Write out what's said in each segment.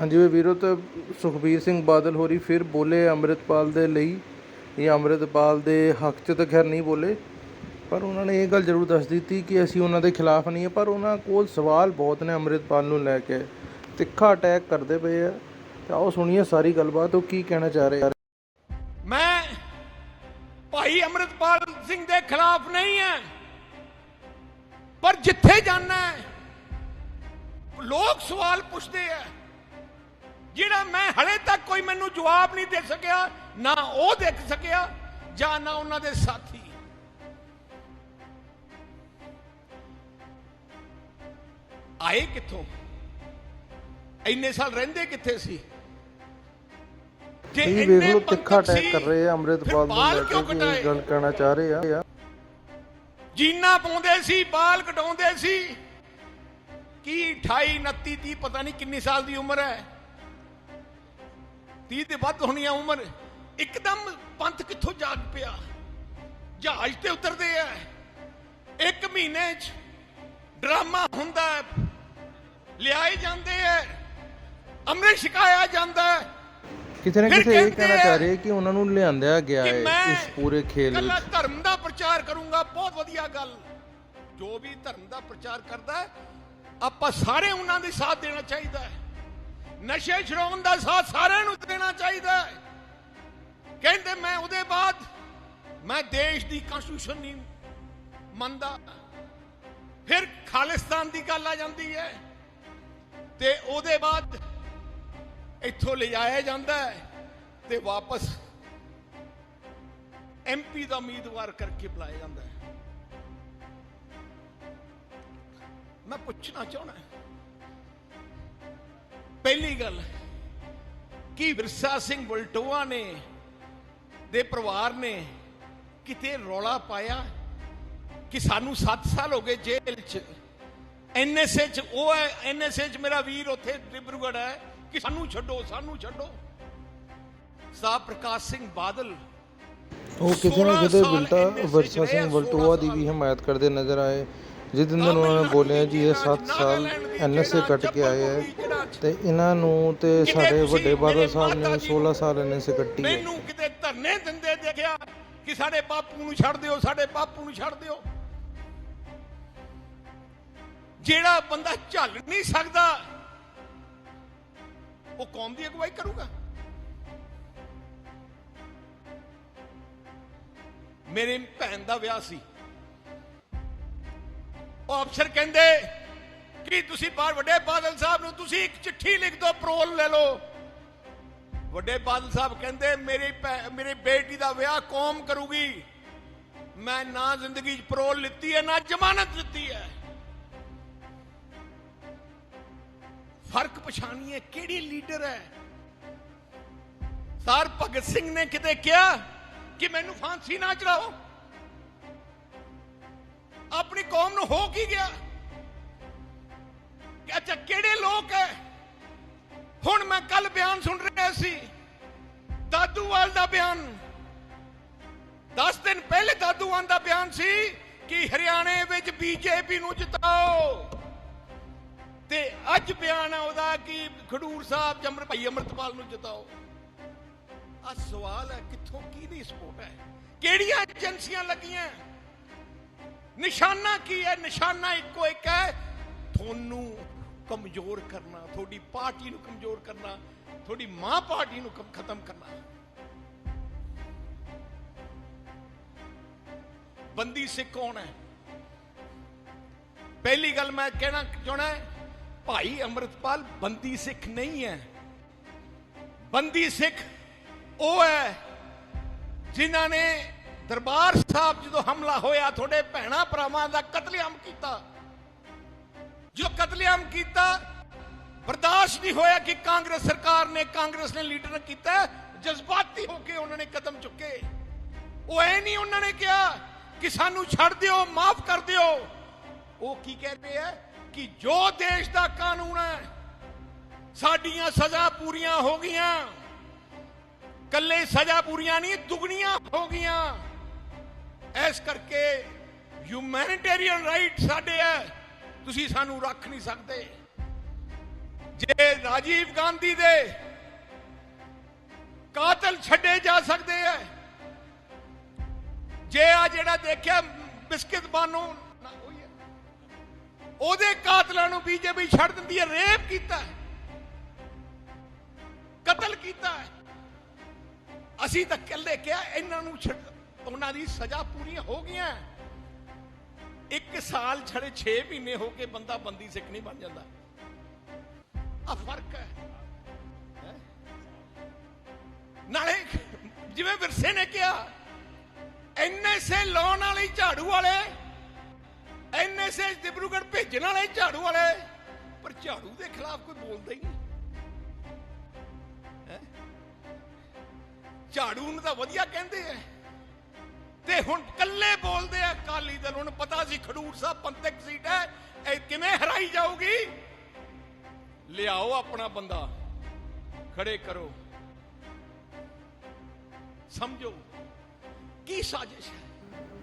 ਹਾਂਜੀ ਵੀਰੋ, ਤਾਂ ਸੁਖਬੀਰ ਸਿੰਘ ਬਾਦਲ ਹੋਰੀ ਫਿਰ ਬੋਲੇ ਅੰਮ੍ਰਿਤਪਾਲ ਦੇ ਲਈ। ਜਾਂ ਅੰਮ੍ਰਿਤਪਾਲ ਦੇ ਹੱਕ 'ਚ ਤਾਂ ਖੈਰ ਨਹੀਂ ਬੋਲੇ, ਪਰ ਉਹਨਾਂ ਨੇ ਇਹ ਗੱਲ ਜ਼ਰੂਰ ਦੱਸ ਦਿੱਤੀ ਕਿ ਅਸੀਂ ਉਹਨਾਂ ਦੇ ਖਿਲਾਫ ਨਹੀਂ ਹੈ ਪਰ ਉਹਨਾਂ ਕੋਲ ਸਵਾਲ ਬਹੁਤ ਨੇ ਅੰਮ੍ਰਿਤਪਾਲ ਨੂੰ ਲੈ ਕੇ। ਤਿੱਖਾ ਅਟੈਕ ਕਰਦੇ ਪਏ ਆ। ਤੇ ਆਓ ਸੁਣੀਏ ਸਾਰੀ ਗੱਲਬਾਤ, ਉਹ ਕੀ ਕਹਿਣਾ ਚਾਹ ਰਹੇ ਆ। ਮੈਂ ਭਾਈ ਅੰਮ੍ਰਿਤਪਾਲ ਸਿੰਘ ਦੇ ਖਿਲਾਫ ਨਹੀਂ ਹੈ ਪਰ ਜਿੱਥੇ ਜਾਣਾ ਲੋਕ ਸਵਾਲ ਪੁੱਛਦੇ ਆ। ਜਿਹੜਾ ਮੈਂ ਹਲੇ ਤੱਕ ਕੋਈ ਮੈਨੂੰ ਜਵਾਬ ਨਹੀਂ ਦੇ ਸਕਿਆ ਨਾ ਉਹ ਦੇ ਸਕਿਆ ਜਾਂ ਨਾ ਉਹਨਾਂ ਦੇ ਸਾਥੀ। ਆਏ ਕਿੱਥੋਂ? ਇੰਨੇ ਸਾਲ ਰਹਿੰਦੇ ਕਿੱਥੇ ਸੀ? ਇਹ ਵੇਖ ਇੰਨੇ ਲਓ ਤਿੱਖਾ ਅਟੈਕ ਕਰ ਰਹੇ ਆ ਅੰਮ੍ਰਿਤਪਾਲ ਨੂੰ ਲੈ ਕੇ ਕਿ ਗੱਲ ਕਹਿਣਾ ਚਾਹ ਰਹੇ ਆ। ਜੀਨਾ ਪਾਉਂਦੇ ਸੀ ਬਾਲ ਕਟਾਉਂਦੇ ਸੀ। ਕੀ 28 29 30 ਪਤਾ ਨਹੀਂ ਕਿੰਨੀ ਸਾਲ ਦੀ ਉਮਰ ਹੈ। 30 ਤੇ ਵੱਧ ਹੋਣੀ ਆ ਉਮਰ ਇੱਕਦਮ ਪੰਥ ਕਿੱਥੋਂ ਜਾਗ ਪਿਆ? ਜਹਾਜ਼ ਤੇ ਉਤਰਦੇ ਆ। ਇੱਕ ਮਹੀਨੇ 'ਚ ਡਰਾਮਾ ਹੁੰਦਾ ਹੈ ਲਿਆਏ ਜਾਂਦੇ ਆ ਅੰਮ੍ਰਿਤ ਛਕਾਇਆ ਜਾਂਦਾ ਹੈ। ਕਿਤੇ ਨਾ ਕਿਤੇ ਇਹ ਕਹਿਣਾ ਚਾਹ ਰਹੇ ਕਿ ਉਹਨਾਂ ਨੂੰ ਲਿਆਂਦਿਆ ਗਿਆ ਹੈ ਇਸ ਪੂਰੇ ਖੇਲ ਵਿੱਚ। ਧਰਮ ਦਾ ਪ੍ਰਚਾਰ ਕਰੂੰਗਾ ਬਹੁਤ ਵਧੀਆ ਗੱਲ। ਜੋ ਵੀ ਧਰਮ ਦਾ ਪ੍ਰਚਾਰ ਕਰਦਾ ਆਪਾਂ ਸਾਰੇ ਉਹਨਾਂ ਦੇ ਸਾਥ ਦੇਣਾ ਚਾਹੀਦਾ ਹੈ। ਨਸ਼ੇ ਛਡਾਉਣ ਦਾ ਸਾਥ ਸਾਰਿਆਂ ਨੂੰ ਦੇਣਾ ਚਾਹੀਦਾ ਹੈ। ਕਹਿੰਦੇ ਮੈਂ ਉਹਦੇ ਬਾਅਦ ਮੈਂ ਦੇਸ਼ ਦੀ ਕਨਸਟੀਟਿਊਸ਼ਨ ਨਹੀਂ ਮੰਨਦਾ। ਫਿਰ ਖਾਲਿਸਤਾਨ ਦੀ ਗੱਲ ਆ ਜਾਂਦੀ ਹੈ ਤੇ ਉਹਦੇ ਬਾਅਦ ਇੱਥੋਂ ਲਿਜਾਇਆ ਜਾਂਦਾ ਹੈ ਤੇ ਵਾਪਸ ਐਮਪੀ ਦਾ ਉਮੀਦਵਾਰ ਕਰਕੇ ਬੁਲਾਇਆ ਜਾਂਦਾ ਹੈ। ਮੈਂ ਪੁੱਛਣਾ ਚਾਹਣਾ ਪਹਿਲੀ ਗੱਲ ਕੀ ਵਿਰਸਾ ਸਿੰਘ ਬਲਟੋਆ ਨੇ ਦੇ ਪਰਿਵਾਰ ਨੇ ਕਿਤੇ ਰੌਲਾ ਪਾਇਆ ਕਿ ਸਾਨੂੰ 7 ਸਾਲ ਹੋ ਗਏ ਜੇਲ੍ਹ 'ਚ? ਐਨਐਸਏ 'ਚ ਉਹ ਹੈ ਐਨਐਸਏ 'ਚ ਮੇਰਾ ਵੀਰ ਉੱਥੇ ਡਿਬਰੂਗੜ੍ਹ ਹੈ ਕਿ ਸਾਨੂੰ ਛੱਡੋ ਸਾਨੂੰ ਛੱਡੋ। ਸਾਹਿਬ ਪ੍ਰਕਾਸ਼ ਸਿੰਘ ਬਾਦਲ ਉਹ ਕਿਤੇ ਨਾ 16 ਕਿਤੇ ਬਿਲਟਾ ਵਰਸਾ ਸਿੰਘ ਬਲਟੋਆ ਦੀ 16 ਵੀ ਹਮਾਇਤ ਕਰਦੇ ਨਜ਼ਰ ਆਏ। ਜਿਸ ਦਿਨ ਉਹਨਾਂ ਨੇ ਬੋਲਿਆ ਜੀ ਇਹ 7 ਸਾਲ ਐਨਐਸਏ ਕੱਟ ਕੇ ਆਏ ਹੈ ਤੇ ਇਹਨਾਂ ਨੂੰ ਤੇ ਸਾਡੇ ਵੱਡੇ ਬਾਦਲ ਸਾਹਿਬ ਨੇ ਮਾਤਾ ਜੀ 16 ਸਾਲ ਐਨਐਸਏ ਕੱਟੀ ਹੈ ਮੈਨੂੰ ਕਿਤੇ ਧਰਨੇ ਦਿੰਦੇ ਦੇਖਿਆ ਕਿ ਸਾਡੇ ਬਾਪੂ ਨੂੰ ਛੱਡ ਦਿਓ ਸਾਡੇ ਬਾਪੂ ਨੂੰ ਛੱਡ ਦਿਓ। ਜਿਹੜਾ ਬੰਦਾ ਝੱਲ ਨਹੀਂ ਸਕਦਾ ਉਹ ਕੌਮ ਦੀ ਅਗਵਾਈ ਕਰੂਗਾ। ਮੇਰੇ ਭੈਣ ਦਾ ਵਿਆਹ ਸੀ। ਉਹ ਅਫਸਰ ਕਹਿੰਦੇ ਕਿ ਤੁਸੀਂ ਬਾਹਰ ਵੱਡੇ ਬਾਦਲ ਸਾਹਿਬ ਨੂੰ ਤੁਸੀਂ ਇੱਕ ਚਿੱਠੀ ਲਿਖ ਦਿਓ ਪਰੋਲ ਲੈ ਲਓ। ਵੱਡੇ ਬਾਦਲ ਸਾਹਿਬ ਕਹਿੰਦੇ, ਮੇਰੀ ਮੇਰੀ ਬੇਟੀ ਦਾ ਵਿਆਹ ਕੌਮ ਕਰੂਗੀ। ਮੈਂ ਨਾ ਜ਼ਿੰਦਗੀ 'ਚ ਪਰੋਲ ਲਿੱਤੀ ਹੈ, ਨਾ ਜ਼ਮਾਨਤ ਲਿੱਤੀ ਹੈ। ਫ਼ਰਕ ਪਛਾਣੀਏ ਕਿਹੜੀ ਲੀਡਰ ਹੈ? ਸਰ ਭਗਤ ਸਿੰਘ ਨੇ ਕਿਤੇ ਕਿਹਾ ਕਿ ਮੈਨੂੰ ਫਾਂਸੀ ਨਾ ਚੜਾਓ। ਆਪਣੀ ਕੌਮ ਨੂੰ ਹੋ ਕੀ ਗਿਆ? ਅੱਛਾ, ਕਿਹੜੇ ਲੋਕ ਹੈ ਹੁਣ ਮੈਂ ਕੱਲ ਬਿਆਨ ਸੁਣ ਰਿਹਾ ਸੀ, ਦਾਦੂਵਾਲ ਦਾ ਬਿਆਨ। 10 ਦਿਨ ਪਹਿਲੇ ਦਾਦੂਵਾਲ ਦਾ ਬਿਆਨ ਸੀ ਕਿ ਹਰਿਆਣੇ ਵਿੱਚ ਬੀਜੇਪੀ ਨੂੰ ਜਿਤਾਓ। ਤੇ ਅੱਜ ਬਿਆਨ ਹੈ ਉਹਦਾ ਕਿ ਖਡੂਰ ਸਾਹਿਬ ਜਮਰ ਭਾਈ ਅਮਰਤਪਾਲ ਨੂੰ ਜਿਤਾਓ। ਆ ਸਵਾਲ ਹੈ, ਕਿੱਥੋਂ ਕਿਹਦੀ ਸਪੋਰਟ ਹੈ? ਕਿਹੜੀਆਂ ਏਜੰਸੀਆਂ ਲੱਗੀਆਂ? ਨਿਸ਼ਾਨਾ ਕੀ ਹੈ? ਨਿਸ਼ਾਨਾ ਇੱਕੋ ਇੱਕ ਹੈ। ਤੁਹਾਨੂੰ ਕਮਜ਼ੋਰ ਕਰਨਾ, ਤੁਹਾਡੀ ਪਾਰਟੀ ਨੂੰ ਕਮਜ਼ੋਰ ਕਰਨਾ, ਤੁਹਾਡੀ ਮਾਂ ਪਾਰਟੀ ਨੂੰ ਖਤਮ ਕਰਨਾ। ਬੰਦੀ ਸਿੱਖ ਕੌਣ ਹੈ? ਪਹਿਲੀ ਗੱਲ ਮੈਂ ਕਹਿਣਾ ਚਾਹਣਾ ਭਾਈ ਅੰਮ੍ਰਿਤਪਾਲ ਬੰਦੀ ਸਿੱਖ ਨਹੀਂ ਹੈ। ਬੰਦੀ ਸਿੱਖ ਉਹ ਹੈ ਜਿਨ੍ਹਾਂ ਨੇ ਦਰਬਾਰ ਸਾਹਿਬ ਜਦੋਂ ਹਮਲਾ ਹੋਇਆ, ਤੁਹਾਡੇ ਭੈਣਾ ਭਰਾਵਾਂ ਦਾ ਕਤਲੇਆਮ ਕੀਤਾ। ਜੋ ਕਤਲੇਆਮ ਕੀਤਾ, ਬਰਦਾਸ਼ਤ ਨਹੀਂ ਹੋਇਆ ਕਿ ਕਾਂਗਰਸ ਸਰਕਾਰ ਨੇ, ਕਾਂਗਰਸ ਨੇ ਲੀਡਰ ਨੇ ਕੀਤਾ, ਜਜ਼ਬਾਤੀ ਹੋ ਕੇ ਉਹਨਾਂ ਨੇ ਕਦਮ ਚੁੱਕੇ। ਉਹ ਐ ਨਹੀਂ ਉਹਨਾਂ ਨੇ ਕਿਹਾ ਕਿ ਸਾਨੂੰ ਛੱਡ ਦਿਓ, ਮਾਫ ਕਰ ਦਿਓ। ਉਹ ਕੀ ਕਹਿੰਦੇ ਆ ਕਿ ਜੋ ਦੇਸ਼ ਦਾ ਕਾਨੂੰਨ ਹੈ, ਸਾਡੀਆਂ ਸਜ਼ਾ ਪੂਰੀਆਂ ਹੋ ਗਈਆਂ। ਕੱਲੇ ਸਜ਼ਾ ਪੂਰੀਆਂ ਨਹੀਂ, ਦੁਗਣੀਆਂ ਹੋ ਗਈਆਂ। ਇਸ ਕਰਕੇ ਹਿਊਮੈਨਿਟੇਰੀਅਨ ਰਾਈਟ ਸਾਡੇ ਹੈ, ਤੁਸੀਂ ਸਾਨੂੰ ਰੱਖ ਨਹੀਂ ਸਕਦੇ। ਜੇ ਰਾਜੀਵ ਗਾਂਧੀ ਦੇ ਕਾਤਲ ਛੱਡੇ ਜਾ ਸਕਦੇ ਐ ਜੇ ਆ ਜਿਹੜਾ ਦੇਖਿਆ ਬਿਸਕਿਟ ਬਾਨੋ ਉਹਦੇ ਕਾਤਲਾਂ ਨੂੰ ਬੀਜੇਪੀ ਛੱਡ ਦਿੰਦੀ ਹੈ, ਰੇਪ ਕੀਤਾ ਕਤਲ ਕੀਤਾ ਅਸੀਂ ਤਾਂ ਕੱਲੇ ਕਿਹਾ ਇਹਨਾਂ ਨੂੰ ਛੱਡ। ਉਹਨਾਂ ਦੀ ਸਜ਼ਾ ਪੂਰੀਆਂ ਹੋ ਗਈਆਂ। ਇੱਕ ਸਾਲ ਛੜੇ 6 ਮਹੀਨੇ ਹੋ ਕੇ ਬੰਦਾ ਬੰਦੀ ਸਿੱਖ ਨਹੀਂ ਬਣ ਜਾਂਦਾ। ਆ ਫ਼ਰਕ ਹੈ। ਨਾਲੇ ਜਿਵੇਂ ਵਿਰਸੇ ਨੇ ਕਿਹਾ ਐਨਐਸਏ ਲਾਉਣ ਵਾਲੇ ਝਾੜੂ ਵਾਲੇ ਐਨਐਸਏ ਡਿਬਰੂਗੜ੍ਹ ਭੇਜਣ ਵਾਲੇ ਝਾੜੂ ਵਾਲੇ, ਪਰ ਝਾੜੂ ਦੇ ਖਿਲਾਫ ਕੋਈ ਬੋਲਦਾ ਹੀ ਨਹੀਂ। ਝਾੜੂ ਨੂੰ ਤਾਂ ਵਧੀਆ ਕਹਿੰਦੇ ਐ ਤੇ ਹੁਣ ਕੱਲੇ ਬੋਲਦੇ ਆ ਅਕਾਲੀ ਦਲ ਨੂੰ ਪਤਾ ਸੀ ਖਡੂਰ ਸਾਹਿਬ ਪੰਥਕ ਸੀਟ ਹੈ ਇਹ ਕਿਵੇਂ ਹਰਾਈ ਜਾਊਗੀ? ਲਿਆਓ ਆਪਣਾ ਬੰਦਾ ਖੜੇ ਕਰੋ। ਸਮਝੋ ਕੀ ਸਾਜ਼ਿਸ਼ ਹੈ?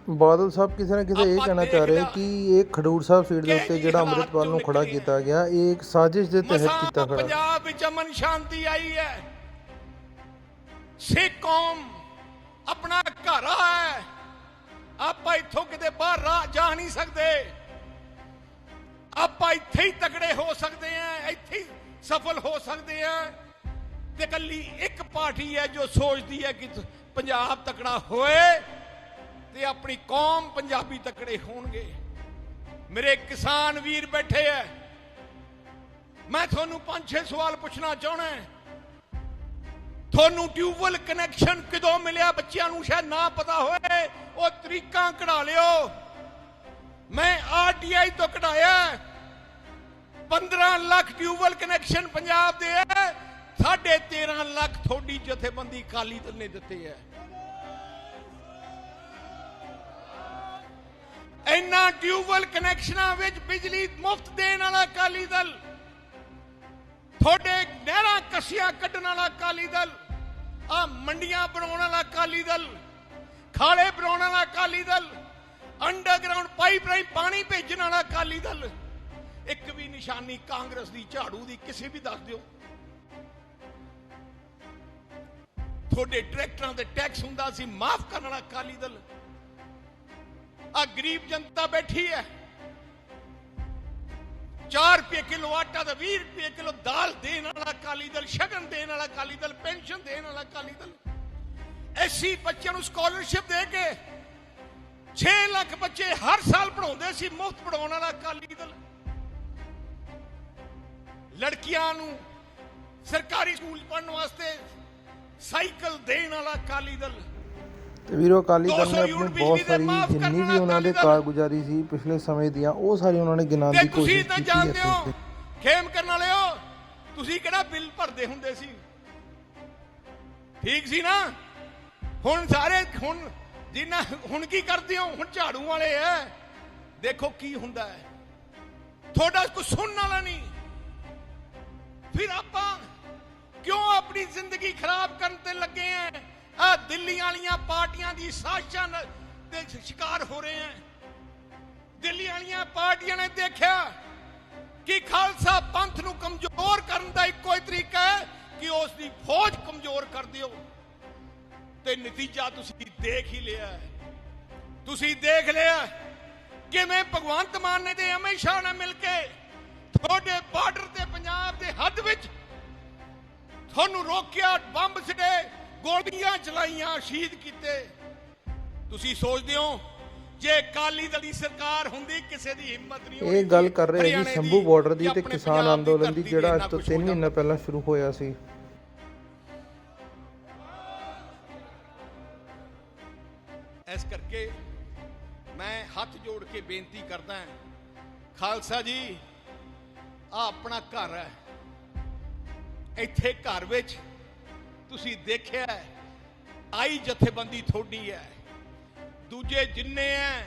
ਬਾਦਲ ਸਾਹਿਬ ਕਿਸੇ ਨਾ ਕਿਸੇ ਇਹ ਕਹਿਣਾ ਚਾਹ ਰਹੇ ਕਿ ਇਹ ਖਡੂਰ ਸਾਹਿਬ ਸੀਟ ਦੇ ਉੱਤੇ ਜਿਹੜਾ ਅੰਮ੍ਰਿਤਪਾਲ ਨੂੰ ਖੜਾ ਕੀਤਾ ਗਿਆ ਇਹ ਇੱਕ ਸਾਜ਼ਿਸ਼ ਦੇ ਤਹਿਤ ਕੀਤਾ ਖੜਾ। ਪੰਜਾਬ ਵਿੱਚ ਅਮਨ ਸ਼ਾਂਤੀ ਆਈ ਹੈ। ਸਿੱਖ ਕੌਮ ਆਪਣਾ ਘਰ ਹੈ। ਆਪਾਂ ਇੱਥੋਂ ਕਿਤੇ ਬਾਹਰ ਜਾ ਨਹੀਂ ਸਕਦੇ। ਆਪਾਂ ਇੱਥੇ ਹੀ ਤਗੜੇ ਹੋ ਸਕਦੇ ਆ ਇੱਥੇ ਹੀ ਸਫਲ ਹੋ ਸਕਦੇ ਆ ਤੇ ਕੱਲੀ ਇੱਕ ਪਾਰਟੀ ਹੈ ਜੋ ਸੋਚਦੀ ਹੈ ਕਿ ਪੰਜਾਬ ਤਕੜਾ ਹੋਏ ਤੇ ਆਪਣੀ ਕੌਮ ਪੰਜਾਬੀ ਤਕੜੇ ਹੋਣਗੇ। ਮੇਰੇ ਕਿਸਾਨ ਵੀਰ ਬੈਠੇ ਐ ਮੈਂ ਤੁਹਾਨੂੰ ਪੰਜ ਛੇ ਸਵਾਲ ਪੁੱਛਣਾ ਚਾਹਣਾ ਤੁਹਾਨੂੰ ਟਿਊਬਵੈਲ ਕਨੈਕਸ਼ਨ ਕਿਦੋਂ ਮਿਲਿਆ? ਬੱਚਿਆਂ ਨੂੰ ਸ਼ਾਇਦ ਨਾ ਪਤਾ ਹੋਵੇ। ਉਹ ਤਰੀਕਾਂ ਕਢਾ ਲਿਓ। ਮੈਂ ਆਰਟੀਆਈ ਤੋਂ ਕਢਾਇਆ 15 ਲੱਖ ਟਿਊਬਵੈਲ ਕਨੈਕਸ਼ਨ ਪੰਜਾਬ ਦੇ ਹੈ। 13.5 ਲੱਖ ਥੋੜੀ ਜਥੇਬੰਦੀ ਕਾਲੀ ਦਲ ਨੇ ਦਿੱਤੇ ਹੈ। ਇੰਨਾ ਟਿਊਬਵੈਲ ਕਨੈਕਸ਼ਨਾਂ ਵਿੱਚ ਬਿਜਲੀ ਮੁਫਤ ਦੇਣ ਵਾਲਾ ਅਕਾਲੀ ਦਲ, ਤੁਹਾਡੇ ਨਹਿਰਾਂ ਕਸੀਆਂ ਕੱਢਣ ਵਾਲਾ ਅਕਾਲੀ ਦਲ ਆ ਮੰਡੀਆਂ ਬਣਾਉਣ ਵਾਲਾ ਅਕਾਲੀ ਦਲ, ਖਾਲੇ ਬਣਾਉਣ ਵਾਲਾ ਅਕਾਲੀ ਦਲ ਅੰਡਰਗਰਾਉਂਡ ਪਾਈਪ ਰਾਹੀਂ ਪਾਣੀ ਭੇਜਣ ਵਾਲਾ ਅਕਾਲੀ ਦਲ, ਇੱਕ ਵੀ ਨਿਸ਼ਾਨੀ ਕਾਂਗਰਸ ਦੀ, ਝਾੜੂ ਦੀ ਕਿਸੇ ਵੀ ਦੱਸ ਦਿਓ। ਤੁਹਾਡੇ ਟਰੈਕਟਰਾਂ ਤੇ ਟੈਕਸ ਹੁੰਦਾ ਸੀ, ਮਾਫ ਕਰਨ ਵਾਲਾ ਅਕਾਲੀ ਦਲ। ਆ ਗਰੀਬ ਜਨਤਾ ਬੈਠੀ ਹੈ। 4 ਰੁਪਏ ਕਿਲੋ ਆਟਾ ਤੇ 20 ਰੁਪਏ ਕਿਲੋ ਦਾਲ ਦੇਣ ਵਾਲਾ ਅਕਾਲੀ ਦਲ, ਸ਼ਗਨ ਦੇਣ ਵਾਲਾ ਅਕਾਲੀ ਦਲ, ਪੈਨਸ਼ਨ ਦੇਣ ਵਾਲਾ ਅਕਾਲੀ ਦਲ। ਐਸੀ ਬੱਚਿਆਂ ਨੂੰ ਸਕਾਲਰਸ਼ਿਪ ਦੇ ਕੇ 6 ਲੱਖ ਬੱਚੇ ਹਰ ਸਾਲ ਪੜਾਉਂਦੇ ਸੀ, ਮੁਫਤ ਪੜਾਉਣ ਵਾਲਾ ਅਕਾਲੀ ਦਲ। ਲੜਕੀਆਂ ਨੂੰ ਸਰਕਾਰੀ ਸਕੂਲ ਪੜਨ ਵਾਸਤੇ ਸਾਈਕਲ ਦੇਣ ਵਾਲਾ ਅਕਾਲੀ ਦਲ। ਤੇ ਵੀਰੋ ਅਕਾਲੀ ਦਲ 200 ਨੇ ਆਪਣੀ ਬਹੁਤ ਸਾਰੀ ਜਿੰਨੀ ਵੀ ਉਹਨਾਂ ਦੇ। ਕਾਰਗੁਜ਼ਾਰੀ ਸੀ ਪਿਛਲੇ ਸਮੇਂ ਦੀਆਂ ਉਹ ਸਾਰੀ ਉਹਨਾਂ ਨੇ ਗਿਣਾਉਣ ਤੇ ਦੀ ਤੁਸੀਂ ਕੋਸ਼ਿਸ਼ ਤਾਂ ਕੀਤੀ ਜਾਣਦੇ ਹੈ ਹੋ ਖੇਮ ਕਰਨ ਵਾਲਿਓ ਤੁਸੀਂ ਕਿਹੜਾ ਬਿੱਲ ਭਰਦੇ ਹੁੰਦੇ ਸੀ? ਠੀਕ ਸੀ ਨਾ? ਹੁਣ ਸਾਰੇ ਹੁਣ ਜਿੰਨਾ ਹੁਣ ਕੀ ਕਰਦੇ ਹੋ? ਹੁਣ ਝਾੜੂ ਵਾਲੇ ਐ। ਦੇਖੋ ਕੀ ਹੁੰਦਾ ਹੈ ਤੁਹਾਡਾ ਕੁਝ ਸੁਣਨ ਵਾਲਾ ਨਹੀਂ। ਫਿਰ ਆਪਾਂ ਕਿਉਂ ਆਪਣੀ ਜ਼ਿੰਦਗੀ ਖਰਾਬ ਕਰਨ ਤੇ ਲੱਗੇ ਆ ਆ ਦਿੱਲੀ ਵਾਲੀਆਂ ਪਾਰਟੀਆਂ ਦੀ ਸਾਜ਼ਿਸ਼ਾਂ ਦੇ ਸ਼ਿਕਾਰ ਹੋ ਰਹੇ ਆ ਦਿੱਲੀ ਵਾਲੀਆਂ ਪਾਰਟੀਆਂ ਨੇ ਦੇਖਿਆ ਕਿ ਖਾਲਸਾ ਪੰਥ ਨੂੰ ਕਮਜ਼ੋਰ ਕਰਨ ਦਾ ਇੱਕੋ ਹੀ ਤਰੀਕਾ ਹੈ ਕਿ ਉਸ ਦੀ ਫੌਜ ਕਮਜ਼ੋਰ ਕਰ ਦਿਓ। ਤੇ ਨਤੀਜਾ ਤੁਸੀਂ ਦੇਖ ਹੀ ਲਿਆ ਤੁਸੀਂ ਦੇਖ ਲਿਆ ਕਿਵੇਂ ਭਗਵੰਤ ਮਾਨ ਨੇ ਤੇ ਅਮਿਤ ਸ਼ਾਹ ਨੇ ਮਿਲ ਕੇ ਤੁਹਾਡੇ ਬਾਰਡਰ ਤੇ ਪੰਜਾਬ ਦੇ ਹੱਦ ਵਿੱਚ ਤੁਹਾਨੂੰ ਰੋਕਿਆ, ਬੰਬ ਸਿੱਟੇ ਗੋਲੀਆਂ ਚਲਾਈਆਂ ਸ਼ਹੀਦ ਕੀਤੇ। ਤੁਸੀਂ ਸੋਚਦੇ ਹੋ ਜੇ ਕਾਲੀ ਦਲ ਸਰਕਾਰ ਹੁੰਦੀ ਕਿਸੇ ਦੀ ਹਿੰਮਤ ਨਹੀਂ ਹੋਣੀ। ਇਹ ਗੱਲ ਕਰ ਰਹੇ ਜੀ ਹਰਿਆਣੇ ਸ਼ੰਭੂ ਬਾਰਡਰ ਦੀ ਤੇ ਕਿਸਾਨ ਅੰਦੋਲਨ ਦੀ ਜਿਹੜਾ ਅੱਜ ਤੋਂ ਕੁਛ 3 ਹੋ ਮਹੀਨਾ ਪਹਿਲਾਂ ਸ਼ੁਰੂ ਹੋਇਆ ਸੀ। ਇਸ ਕਰਕੇ ਮੈਂ ਹੱਥ ਜੋੜ ਕੇ ਬੇਨਤੀ ਕਰਦਾ ਹਾਂ ਖਾਲਸਾ ਜੀ ਆ ਆਪਣਾ ਘਰ ਹੈ। ਇੱਥੇ ਘਰ ਵਿੱਚ ਤੁਸੀਂ ਦੇਖਿਆ ਆਈ ਜਥੇਬੰਦੀ ਥੋੜੀ ਹੈ। ਦੂਜੇ ਜਿੰਨੇ ਐ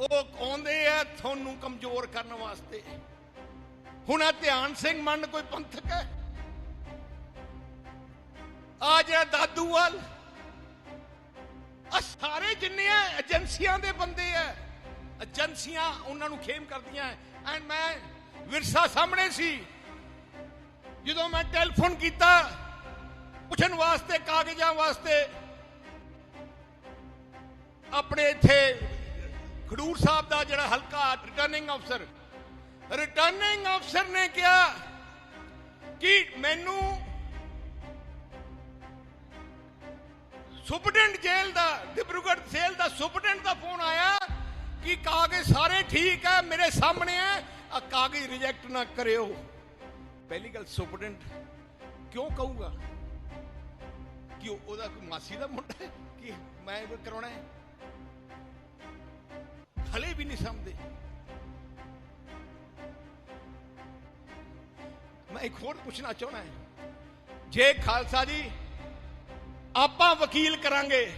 ਉਹ ਆਉਂਦੇ ਆ ਤੁਹਾਨੂੰ ਕਮਜ਼ੋਰ ਕਰਨ ਵਾਸਤੇ। ਹੁਣ ਆ ਧਿਆਨ ਸਿੰਘ ਮੰਨ ਕੋਈ ਪੰਥਕ ਹੈ? ਆ ਜਿਹੜਾ ਦਾਦੂਵਾਲ ਆ ਸਾਰੇ ਜਿੰਨੇ ਆ ਏਜੰਸੀਆਂ ਦੇ ਬੰਦੇ ਆ ਏਜੰਸੀਆਂ ਉਹਨਾਂ ਨੂੰ ਖੇਮ ਕਰਦੀਆਂ ਐਂਡ ਮੈਂ ਵਿਰਸਾ ਸਾਹਮਣੇ ਸੀ, ਜਦੋਂ ਮੈਂ ਟੈਲੀਫੋਨ ਕੀਤਾ ਪੁੱਛਣ ਵਾਸਤੇ, ਕਾਗਜ਼ਾਂ ਵਾਸਤੇ। ਆਪਣੇ ਇੱਥੇ ਖਡੂਰ ਸਾਹਿਬ ਦਾ ਜਿਹੜਾ ਹਲਕਾ ਰਿਟਰਨਿੰਗ ਅਫਸਰ ਰਿਟਰਨਿੰਗ ਅਫਸਰ ਨੇ ਕਿਹਾ ਕਿ ਮੈਨੂੰ ਸੁਪਰਡੈਂਟ ਜੇਲ੍ਹ ਦਾ ਡਿਬਰੂਗੜ੍ਹ ਜੇਲ੍ਹ ਦਾ ਸੁਪਰਡੈਂਟ ਦਾ ਫੋਨ ਆਇਆ ਕਿ ਕਾਗਜ਼ ਸਾਰੇ ਠੀਕ ਹੈ, ਮੇਰੇ ਸਾਹਮਣੇ ਹੈ ਆ ਕਾਗਜ਼ ਰਿਜੈਕਟ ਨਾ ਕਰਿਓ। ਪਹਿਲੀ ਗੱਲ ਸੁਪਰਡੈਂਟ ਕਿਉਂ ਕਹੂਗਾ? ਕਿ ਉਹਦਾ ਕੋਈ ਮਾਸੀ ਦਾ ਮੁੰਡਾ ਹੈ? ਕਿ ਮੈਂ ਇਹ ਕਰਾਉਣਾ ਹੈ? ਹਲੇ ਵੀ ਨਹੀਂ ਸਮਝਦੇ। ਮੈਂ ਇੱਕ ਹੋਰ ਪੁੱਛਣਾ ਚਾਹਣਾ ਹੈ। ਜੇ ਖਾਲਸਾ ਜੀ, ਆਪਾਂ ਵਕੀਲ ਕਰਾਂਗੇ,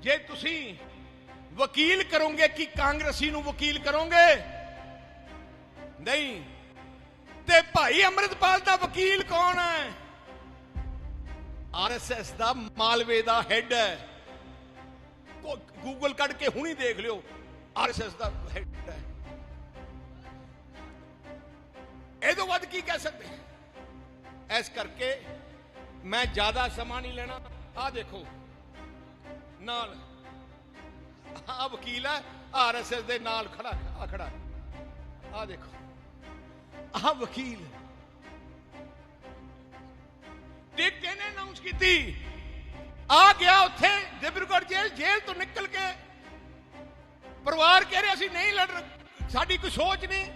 ਜੇ ਤੁਸੀਂ ਵਕੀਲ ਕਰੋਗੇ ਕਿ ਕਾਂਗਰਸੀ ਨੂੰ ਵਕੀਲ ਕਰੋਗੇ? ਨਹੀਂ। ਤੇ ਭਾਈ ਅੰਮ੍ਰਿਤਪਾਲ ਦਾ ਵਕੀਲ ਕੌਣ ਹੈ? ਆਰਐਸਐਸ ਦਾ ਮਾਲਵੇ ਦਾ ਹੈੱਡ ਹੈ। ਗੂਗਲ ਕੱਢ ਕੇ ਹੁਣੀ ਦੇਖ ਲਿਓ। ਆਰਐਸਐਸ ਦਾ ਹੈੱਡ ਹੈ। ਇਹ ਤੋਂ ਵੱਧ ਕੀ ਕਹਿ ਸਕਦੇ? ਇਸ ਕਰਕੇ ਮੈਂ ਜ਼ਿਆਦਾ ਸਮਾਂ ਨਹੀਂ ਲੈਣਾ। ਆ ਦੇਖੋ। ਨਾਲ ਆ ਵਕੀਲ ਹੈ, ਆਰਐਸਐਸ ਦੇ ਨਾਲ ਖੜਾ ਆ ਖੜਾ। ਆ ਦੇਖੋ। ਆ ਵਕੀਲ। ਟਿਕ ਨੇ ਅਨਾਉਂਸ ਕੀਤੀ। ਆ ਗਿਆ ਉੱਥੇ ਡਿਬਰੂਗੜ੍ਹ ਜੇਲ੍ਹ ਜੇਲ੍ਹ ਤੋਂ ਨਿਕਲ ਕੇ। ਪਰਿਵਾਰ ਕਹਿ ਰਿਹਾ, ਅਸੀਂ ਨਹੀਂ ਲੜ ਸਾਡੀ ਕੋਈ ਸੋਚ ਨਹੀਂ।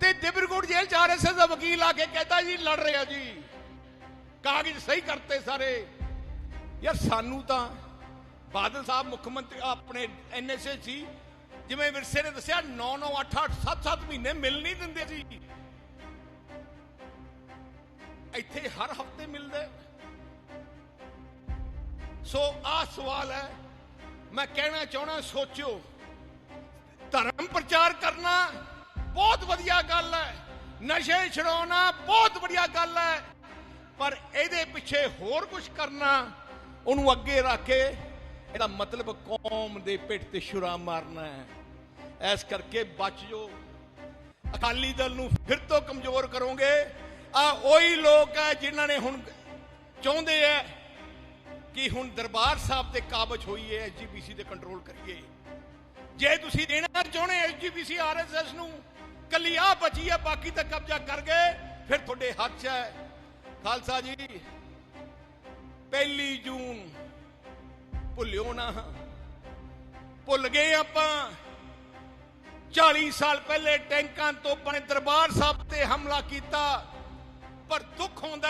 ਤੇ ਡਿਬਰੂਗੜ੍ਹ ਜੇਲ੍ਹ ਚ ਆਰਐਸਐਸ ਦਾ ਵਕੀਲ ਆ ਕੇ ਕਹਿੰਦਾ ਜੀ, ਲੜ ਰਿਹਾ ਜੀ। ਕਾਗਜ਼ ਸਹੀ ਕਰਤੇ ਸਾਰੇ। ਯਾਰ ਸਾਨੂੰ ਤਾਂ ਬਾਦਲ ਸਾਹਿਬ ਮੁੱਖ ਮੰਤਰੀ ਆਪਣੇ ਐਨਐਸਏ ਸੀ, ਜਿਵੇਂ ਵਿਰਸੇ ਨੇ ਦੱਸਿਆ 9 9 8 8 7 7 ਮਹੀਨੇ ਮਿਲ ਨਹੀਂ ਦਿੰਦੇ ਸੀ ਇੱਥੇ ਹਰ ਹਫ਼ਤੇ ਮਿਲਦੇ ਸੋ ਆ ਸਵਾਲ ਹੈ, ਮੈਂ ਕਹਿਣਾ ਚਾਹਣਾ ਸੋਚਿਓ, ਧਰਮ ਪ੍ਰਚਾਰ ਕਰਨਾ ਬਹੁਤ ਵਧੀਆ ਗੱਲ ਹੈ, ਨਸ਼ੇ ਛਡਾਉਣਾ ਬਹੁਤ ਵਧੀਆ ਗੱਲ ਹੈ, ਪਰ ਇਹਦੇ ਪਿੱਛੇ ਹੋਰ ਕੁਝ ਕਰਨਾ, ਉਹਨੂੰ ਅੱਗੇ ਰੱਖ ਕੇ ਇਹਦਾ ਮਤਲਬ ਕੌਮ ਦੇ ਪਿੱਠ ਤੇ ਛੁਰਾ ਮਾਰਨਾ ਹੈ। ਇਸ ਕਰਕੇ ਬਚ ਜੋ ਅਕਾਲੀ ਦਲ ਨੂੰ ਫਿਰ ਤੋਂ ਕਮਜ਼ੋਰ ਕਰੋਗੇ ਆ ਉਹੀ ਲੋਕ ਹੈ ਜਿਨ੍ਹਾਂ ਨੇ ਹੁਣ ਚਾਹੁੰਦੇ ਹੈ ਕਿ ਹੁਣ ਦਰਬਾਰ ਸਾਹਿਬ ਤੇ ਕਾਬਜ ਹੋਈ ਹੈ ਐਸਜੀਪੀਸੀ ਤੇ ਕੰਟਰੋਲ ਕਰੀਏ। ਜੇ ਤੁਸੀਂ ਦੇਣਾ ਚਾਹੁੰਦੇ ਐਸਜੀਪੀਸੀ ਆਰਐਸਐਸ ਨੂੰ, ਕੱਲੀ ਆ ਬਚੀ ਹੈ ਬਾਕੀ ਤਾਂ ਕਬਜ਼ਾ ਕਰ ਗਏ, ਫਿਰ ਤੁਹਾਡੇ ਹੱਥ 'ਚ ਹੈ। ਖਾਲਸਾ ਜੀ, ਪਹਿਲੀ ਜੂਨ, ਭੁੱਲਿਓ ਨਾ। ਭੁੱਲ ਗਏ ਆਪਾਂ। 40 ਸਾਲ ਪਹਿਲੇ ਟੈਂਕਾਂ ਤੋਂ ਆਪਣੇ ਦਰਬਾਰ ਸਾਹਿਬ ਤੇ ਹਮਲਾ ਕੀਤਾ। ਪਰ ਦੁੱਖ ਹੁੰਦਾ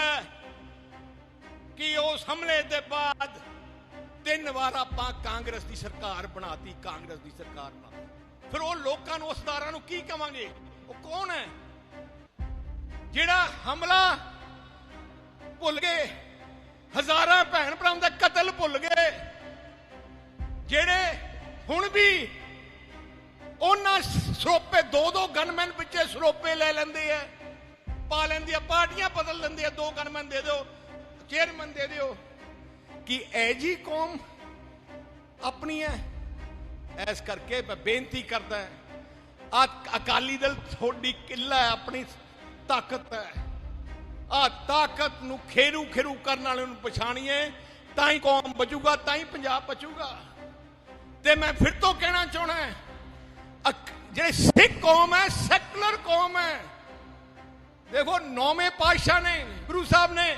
ਕਿ ਉਸ ਹਮਲੇ ਦੇ ਬਾਅਦ ਤਿੰਨ ਵਾਰ ਆਪਾਂ ਕਾਂਗਰਸ ਦੀ ਸਰਕਾਰ ਬਣਾਤੀ, ਕਾਂਗਰਸ ਦੀ ਸਰਕਾਰ ਬਣਾਤੀ। ਫਿਰ ਉਹ ਲੋਕਾਂ ਨੂੰ ਉਸਦਾਰਾਂ ਨੂੰ ਕੀ ਕਵਾਂਗੇ? ਉਹ ਕੌਣ ਹੈ? ਜਿਹੜਾ ਹਮਲਾ ਭੁੱਲ ਗਏ, ਹਜ਼ਾਰਾਂ ਭੈਣ ਭਰਾਵਾਂ ਦਾ ਕਤਲ ਭੁੱਲ ਗਏ, ਜਿਹੜੇ ਹੁਣ ਵੀ ਉਹਨਾਂ ਸਰੋਪੇ ਦੋ ਦੋ ਗਨਮੈਨ ਪਿੱਛੇ ਸਰੋਪੇ ਲੈ ਲੈਂਦੇ ਆ। ਪਾ ਲੈਂਦੀ ਆ, ਪਾਰਟੀਆਂ ਬਦਲ ਲੈਂਦੇ ਆ, ਦੋ ਗਨਮੈਨ ਦੇ ਦਿਓ, ਚੇਅਰਮੈਨ ਦੇ ਦਿਓ, ਕਿ ਐ ਜੀ ਕੌਮ ਆਪਣੀ ਹੈ। ਇਸ ਕਰਕੇ ਮੈਂ ਬੇਨਤੀ ਕਰਦਾ ਆ ਅਕਾਲੀ ਦਲ ਤੁਹਾਡੀ ਕਿੱਲਾ ਹੈ, ਆਪਣੀ ਤਾਕਤ ਹੈ। ਆ ਤਾਕਤ ਨੂੰ ਖੇਰੂ ਖੇਰੂ ਕਰਨ ਵਾਲੇ ਨੂੰ ਪਛਾਣੀਏ ਤਾਂ ਹੀ ਕੌਮ ਬਚੂਗਾ, ਤਾਂ ਹੀ ਪੰਜਾਬ ਬਚੂਗਾ। ਤੇ ਮੈਂ ਫਿਰ ਤੋਂ ਕਹਿਣਾ ਚਾਹਣਾ ਹੈ ਜਿਹੜੇ ਸਿੱਖ ਕੌਮ ਹੈ, ਸੈਕੂਲਰ ਕੌਮ ਹੈ ਦੇਖੋ ਨੌਵੇਂ ਪਾਤਸ਼ਾਹ ਨੇ, ਗੁਰੂ ਸਾਹਿਬ ਨੇ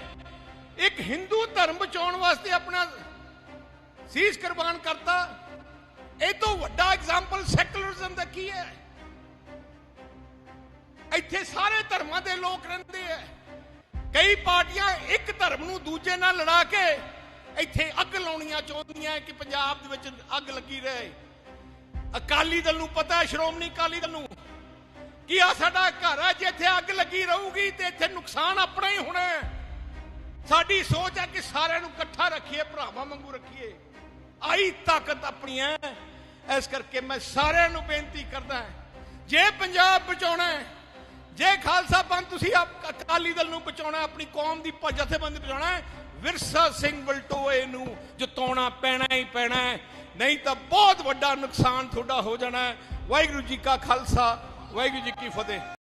ਇੱਕ ਹਿੰਦੂ ਧਰਮ ਬਚਾਉਣ ਵਾਸਤੇ ਆਪਣਾ ਸੀਸ ਕੁਰਬਾਨ ਕਰਤਾ। ਇਹ ਤੋਂ ਵੱਡਾ ਐਗਜ਼ਾਮਪਲ ਸੈਕੂਲਰਿਜ਼ਮ ਦਾ ਕੀ ਹੈ? ਇੱਥੇ ਸਾਰੇ ਧਰਮਾਂ ਦੇ ਲੋਕ ਰਹਿੰਦੇ ਐ ਕਈ ਪਾਰਟੀਆਂ ਇੱਕ ਧਰਮ ਨੂੰ ਦੂਜੇ ਨਾਲ ਲੜਾ ਕੇ ਇੱਥੇ ਅੱਗ ਲਾਉਣੀਆਂ ਚਾਹੁੰਦੀਆਂ ਕਿ ਪੰਜਾਬ ਦੇ ਵਿੱਚ ਅੱਗ ਲੱਗੀ ਰਹੇ। ਅਕਾਲੀ ਦਲ ਨੂੰ ਪਤਾ ਹੈ, ਸ਼੍ਰੋਮਣੀ ਅਕਾਲੀ ਦਲ ਨੂੰ। ਕਿ ਆ ਸਾਡਾ ਘਰ ਹੈ ਜੇ ਇੱਥੇ ਅੱਗ ਲੱਗੀ ਰਹੂਗੀ ਤੇ ਇੱਥੇ ਨੁਕਸਾਨ ਆਪਣਾ ਹੀ ਹੋਣਾ ਸਾਡੀ ਸੋਚ ਹੈ ਕਿ ਸਾਰਿਆਂ ਨੂੰ ਇਕੱਠਾ ਰੱਖੀਏ ਭਰਾਵਾਂ ਵਾਂਗੂ ਰੱਖੀਏ। ਆਈ ਤਾਕਤ ਆਪਣੀ ਹੈ। ਇਸ ਕਰਕੇ ਮੈਂ ਸਾਰਿਆਂ ਨੂੰ ਬੇਨਤੀ ਕਰਦਾ ਜੇ ਪੰਜਾਬ ਬਚਾਉਣਾ ਹੈ ਜੇ ਖਾਲਸਾ ਪੰਥ ਤੁਸੀਂ ਆਪ- ਅਕਾਲੀ ਦਲ ਨੂੰ ਬਚਾਉਣਾ ਆਪਣੀ ਕੌਮ ਦੀ ਪ- ਜਥੇਬੰਦੀ ਬਚਾਉਣਾ ਹੈ, ਵਿਰਸਾ ਸਿੰਘ ਬਲਟੋਏ ਨੂੰ ਜਿਤਾਉਣਾ ਪੈਣਾ ਹੀ ਪੈਣਾ ਹੈ। ਨਹੀਂ ਤਾਂ ਬਹੁਤ ਵੱਡਾ ਨੁਕਸਾਨ ਤੁਹਾਡਾ ਹੋ ਜਾਣਾ ਹੈ। ਵਾਹਿਗੁਰੂ ਜੀ ਕਾ ਖਾਲਸਾ ਵਾਹਿਗੁਰੂ ਜੀ ਕੀ ਫਤਿਹ।